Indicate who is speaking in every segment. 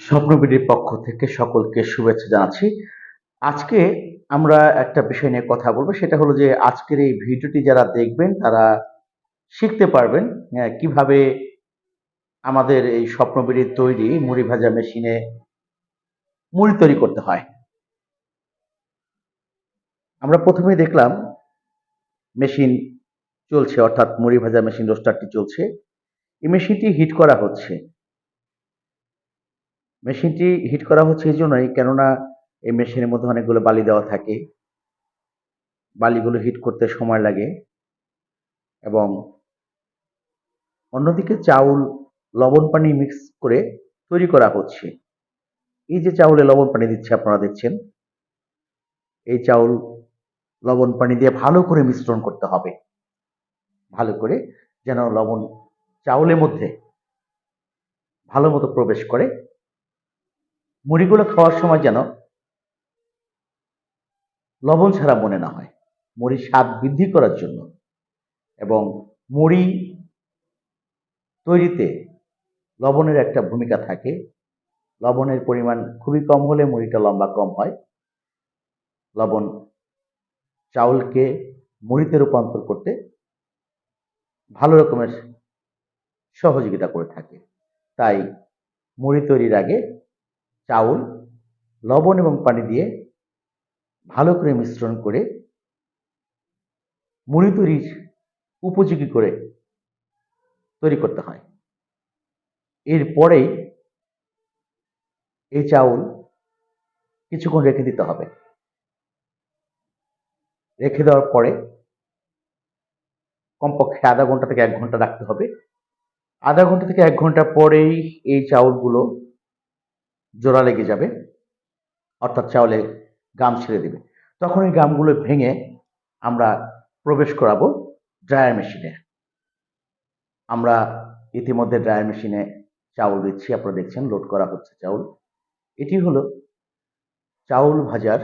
Speaker 1: স্বপ্নবিডির পক্ষ থেকে সকলকে শুভেচ্ছা জানাচ্ছি। আজকে আমরা একটা বিষয় নিয়ে কথা বলব সেটা হলো যে আজকের এই ভিডিওটি যারা দেখবেন তারা শিখতে পারবেন আহ, কীভাবে আমাদের এই স্বপ্নবিডির তৈরি মুড়ি ভাজা মেশিনে মুড়ি তৈরি করতে হয়। আমরা প্রথমেই দেখলাম মেশিন চলছে অর্থাৎ মুড়ি ভাজা মেশিন রোস্টারটি চলছে। এই মেশিনটি হিট করা হচ্ছে। মেশিনটি হিট করা হচ্ছে এই জন্যই কেননা এই মেশিনের মধ্যে অনেকগুলো বালি দেওয়া থাকে। বালিগুলো হিট করতে সময় লাগে এবং অন্যদিকে চাউল, লবণ পানি মিক্স করে তৈরি করা হচ্ছে। এই যে চাউলে লবণ পানি দিচ্ছে আপনারা দেখছেন, এই চাউল, লবণ পানি দিয়ে ভালো করে মিশ্রণ করতে হবে। ভালো করে যেন লবণ চাউলের মধ্যে ভালো মতো প্রবেশ করে মুড়িগুলো খাওয়ার সময় যেন লবণ ছাড়া মনে না হয়। মুড়ির স্বাদ বৃদ্ধি করার জন্য। এবং মুড়ি তৈরিতে লবণের একটা ভূমিকা থাকে। লবণের পরিমাণ খুবই কম হলে মুড়িটা লম্বা কম হয়। লবণ চাউলকে মুড়িতে রূপান্তর করতে ভালো রকমের সহযোগিতা করে থাকে। তাই মুড়ি তৈরির আগে চাউল, লবণ এবং পানি দিয়ে ভালো করে মিশ্রণ করে মুড়ি তৈরির উপযোগী করে তৈরি করতে হয়। এরপরেই এই চাউল কিছুক্ষণ রেখে দিতে হবে। রেখে দেওয়ার পরে কমপক্ষে আধা ঘণ্টা থেকে এক ঘণ্টা রাখতে হবে। আধা ঘণ্টা থেকে এক ঘণ্টা পরেই এই চাউলগুলো জোড়া লেগে যাবে, অর্থাৎ চাউলে গাম ছেড়ে দেবে। তখন এই গামগুলো ভেঙে আমরা প্রবেশ করাবো ড্রায়ার মেশিনে। আমরা ইতিমধ্যে ড্রায়ার মেশিনে চাউল দিচ্ছি, আপনারা দেখছেন লোড করা হচ্ছে চাউল। এটি হলো চাউল ভাজার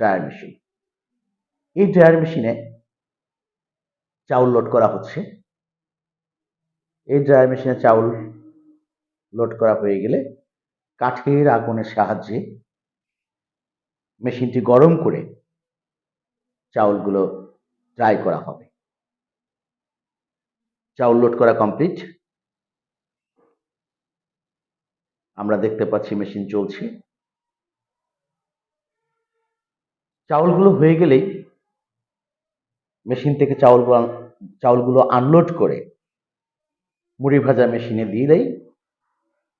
Speaker 1: ড্রায়ার মেশিন। এই ড্রায়ার মেশিনে চাউল লোড করা হচ্ছে। এই ড্রায়ার মেশিনে চাউল লোড করা হয়ে গেলে কাঠের আগুনের সাহায্যে মেশিনটি গরম করে চাউলগুলো ড্রাই করা হবে। চাউল লোড করা কমপ্লিট আমরা দেখতে পাচ্ছি মেশিন চলছে। চাউলগুলো হয়ে গেলেই মেশিন থেকে চাউলগুলো চাউলগুলো আনলোড করে মুড়ি ভাজা মেশিনে দিলেই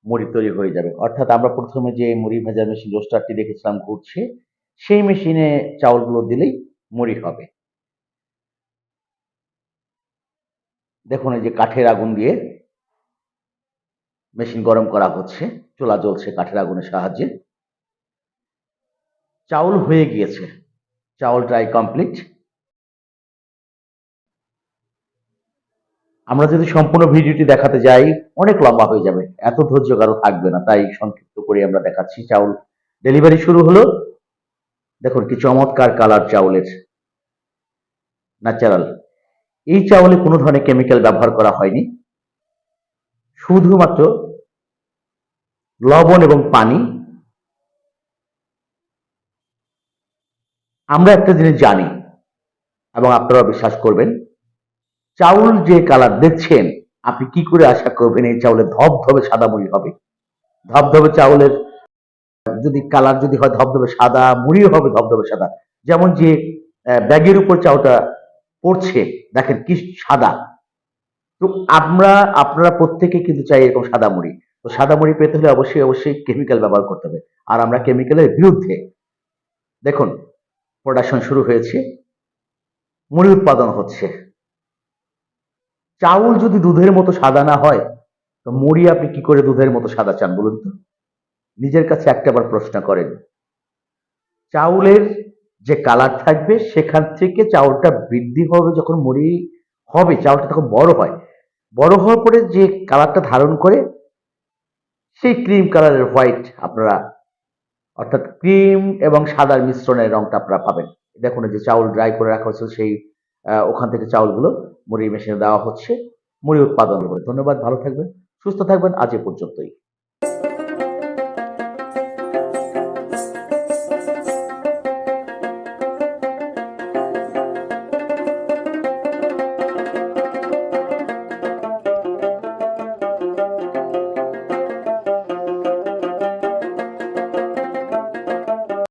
Speaker 1: মুড়ি তৈরি হয়ে যাবে। অর্থাৎ আমরা প্রথমে যে মুড়ি ভাজা মেশিন রোস্টারটি দেখেছিলাম ঘুরছে, সেই মেশিনে চাউলগুলো দিলেই মুড়ি হবে। দেখুন এই যে কাঠের আগুন দিয়ে মেশিন গরম করা হচ্ছে, চোলা জ্বলছে কাঠের আগুনের সাহায্যে। চাউল হয়ে গিয়েছে। চাউল ড্রাই কমপ্লিট আমরা যদি সম্পূর্ণ ভিডিওটি দেখাতে যাই, অনেক লম্বা হয়ে যাবে। এত ধৈর্য কারও থাকবে না, তাই সংক্ষিপ্ত করে আমরা দেখাচ্ছি। চাউল ডেলিভারি শুরু হলো। দেখুন কি চমৎকার কালার চাউলের। ন্যাচারাল। এই চাউলে কোনো ধরনের কেমিক্যাল ব্যবহার করা হয়নি। শুধুমাত্র লবণ এবং পানি। আমরা একটা জিনিস জানি এবং আপনারা বিশ্বাস করবেন চাউল যে কালার দেখছেন, আপনি কি করে আশা করবেন এই চাউলে ধবধবে সাদা মুড়ি হবে? ধবধবে চাউলের, যদি কালার যদি হয় ধবধবে সাদা মুড়িও হবে, ধবধবে সাদা। যেমন যে ব্যাগের উপর চাউটা পড়ছে, দেখেন কি সাদা। তো আমরা, আপনারা প্রত্যেকে কিন্তু চাই এরকম সাদা মুড়ি তো সাদা মুড়ি পেতে হলে অবশ্যই অবশ্যই কেমিক্যাল ব্যবহার করতে হবে। আর আমরা কেমিক্যালের বিরুদ্ধে, দেখুন প্রোডাকশন শুরু হয়েছে, মুড়ি উৎপাদন হচ্ছে। চাউল যদি দুধের মতো সাদা না হয়, তো মুড়ি আপনি কি করে দুধের মতো সাদা চান বলুন তো? নিজের কাছে একটাবার প্রশ্ন করেন। চাউলের যে কালার থাকবে, সেখান থেকে চাউলটা বৃদ্ধি হবে যখন মুড়ি হবে, চাউলটা তখন বড় হয়। বড় হওয়ার পরে যে কালারটা ধারণ করে, সেই ক্রিম কালারের হোয়াইট আপনারা, অর্থাৎ ক্রিম এবং সাদার মিশ্রণের রংটা আপনারা পাবেন। দেখুন যে চাউল ড্রাই করে রাখা হচ্ছে সেই ওখান থেকে চাউলগুলো মুড়ি মেশিনে দেওয়া হচ্ছে। মুড়ি উৎপাদন করে। ধন্যবাদ, ভালো থাকবেন, সুস্থ থাকবেন। আজ এ পর্যন্তই।